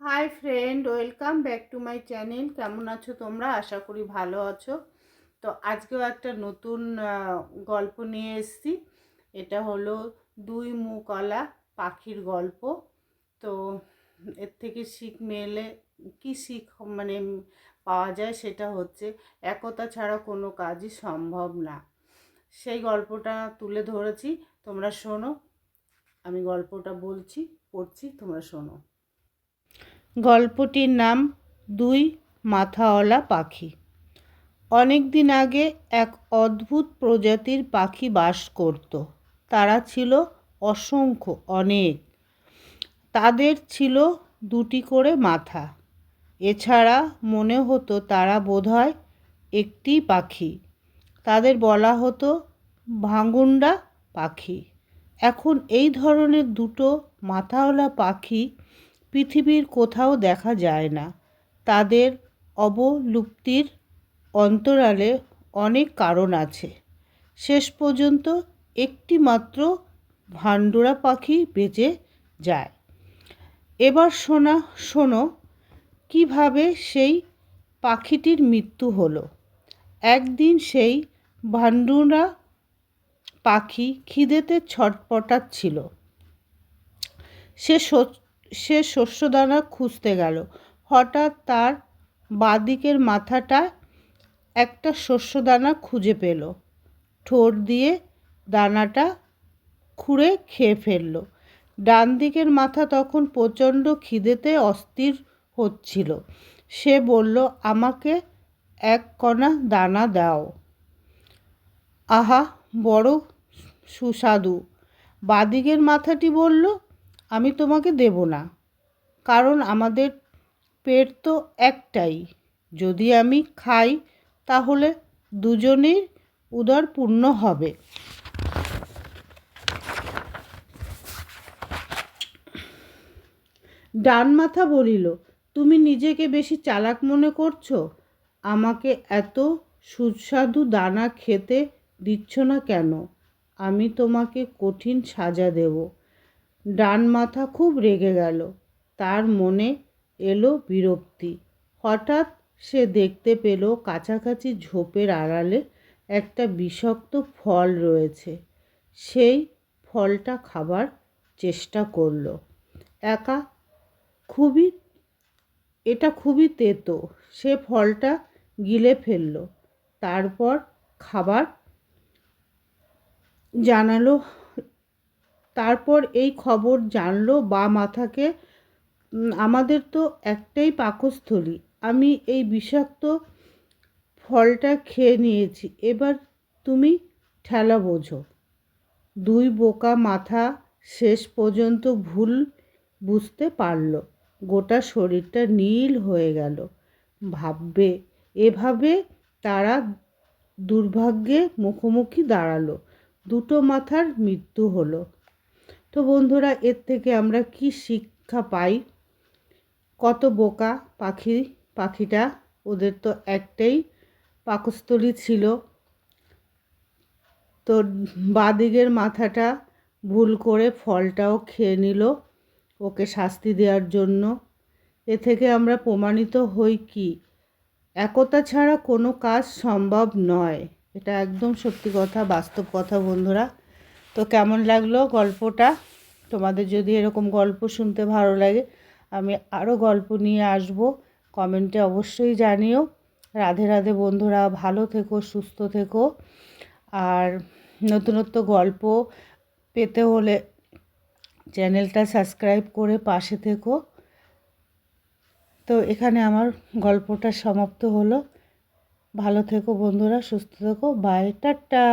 Hi friend welcome back to my channel কেমন আছো তোমরা? আশা করি ভালো আছো। তো আজকেও একটা নতুন গল্প নিয়ে এসেছি। এটা হলো দুই মুখওয়ালা পাখির গল্প। তো এর থেকে শিখ মেলে, কি শিখ মানে পাওয়া যায় সেটা হচ্ছে, একতা ছাড়া কোনো কাজই সম্ভব না। সেই গল্পটা তুলে ধরেছি। তোমরা শোনো। আমি গল্পটা বলছি, পড়ছি, তোমরা শোনো। গল্পটির নাম দুই মাথাওয়ালা পাখি। অনেক দিন আগে এক অদ্ভুত প্রজাতির পাখি বাস করত। তারা ছিল অসংখ্য, অনেক। তাদের ছিল দুটি করে মাথা। এছাড়া মনে হতো তারা বোধহয় একটি পাখি। তাদের বলা হতো ভাঙ্গুন্ডা পাখি। এখন এই ধরনের দুটো মাথাওয়ালা পাখি পৃথিবীর কোথাও দেখা যায় না। তাদের অবলুপ্তির অন্তরালে অনেক কারণ আছে। শেষ পর্যন্ত একটি মাত্র ভান্ডুরা পাখি বেঁচে যায়। এবার শোনা, শোনো, কীভাবে সেই পাখিটির মৃত্যু হলো? একদিন সেই ভান্ডুরা পাখি খিদেতে ছটপটাচ্ছিল। সে সো- শস্যদানা খুঁজতে গেল। হঠাৎ তার বাঁদিকের মাথাটা একটা শস্যদানা খুঁজে পেল। ঠোঁট দিয়ে দানাটা খুঁড়ে খেয়ে ফেলল। ডান দিকের মাথা তখন প্রচণ্ড খিদেতে অস্থির হচ্ছিল। সে বলল, আমাকে এক কণা দানা দাও। আহা, বড় সুস্বাদু। বাদিকের মাথাটি বলল আমি তোমাকে দেব না। কারণ আমাদের পেট তো একটাই। যদি আমি খাই, তাহলে দুজনেই উদর পূর্ণ হবে। ডান মাথা বলিল, তুমি নিজেকে বেশি চালাক মনে করছ? আমাকে এত সুস্বাদু দানা খেতে দিচ্ছ না কেন? আমি তোমাকে কঠিন সাজা দেব। ডান মাথা খুব রেগে গেল। তার মনে এলো বিরক্তি। হঠাৎ সে দেখতে পেল কাছাকাছি ঝোপের আড়ালে একটা বিষাক্ত ফল রয়েছে। সেই ফলটা খাবার চেষ্টা করল। একা খুবই, এটা খুবই তেতো। সে ফলটা গিলে ফেলল। তারপর খাবার জানালো তারপর এই খবর জানলো বা মাথাকে আমাদের তো একটাই পাকস্থলী। আমি এই বিষাক্ত ফলটা খেয়ে নিয়েছি। এবার তুমি ঠেলা বোঝো। দুই বোকা মাথা শেষ পর্যন্ত ভুল বুঝতে পারল। গোটা শরীরটা নীল হয়ে গেল। ভাববে, এভাবে তারা দুর্ভাগ্যে মুখোমুখি দাঁড়াল। দুটো মাথার মৃত্যু হলো। তো বন্ধুরা, এর থেকে আমরা কি শিক্ষা পাই? কত বোকা পাখি, পাখিটা? ওদের তো একটাই পাকস্থলী ছিল। তো বাদিকের মাথাটা ভুল করে ফলটাও খেয়ে নিল ওকে শাস্তি দেওয়ার জন্য। এ থেকে আমরা প্রমাণিত হই কি? একতা ছাড়া কোনো কাজ সম্ভব নয়। এটা একদম সত্যি কথা, বাস্তব কথা বন্ধুরা। তো কেমন লাগল গল্পটা? তোমাদের যদি এরকম গল্প শুনতে ভালো লাগে, আমি আরও গল্প নিয়ে আসব। কমেন্টে অবশ্যই জানিও। রাধে রাধে বন্ধুরা, ভালো থেকো, সুস্থ থেকো। আর নতুনত্ব গল্প পেতে হলে চ্যানেলটা সাবস্ক্রাইব করে পাশে থেকো। তো এখানে আমার গল্পটা সমাপ্ত হলো। ভালো থেকো বন্ধুরা, সুস্থ থেকো। Bye, tata.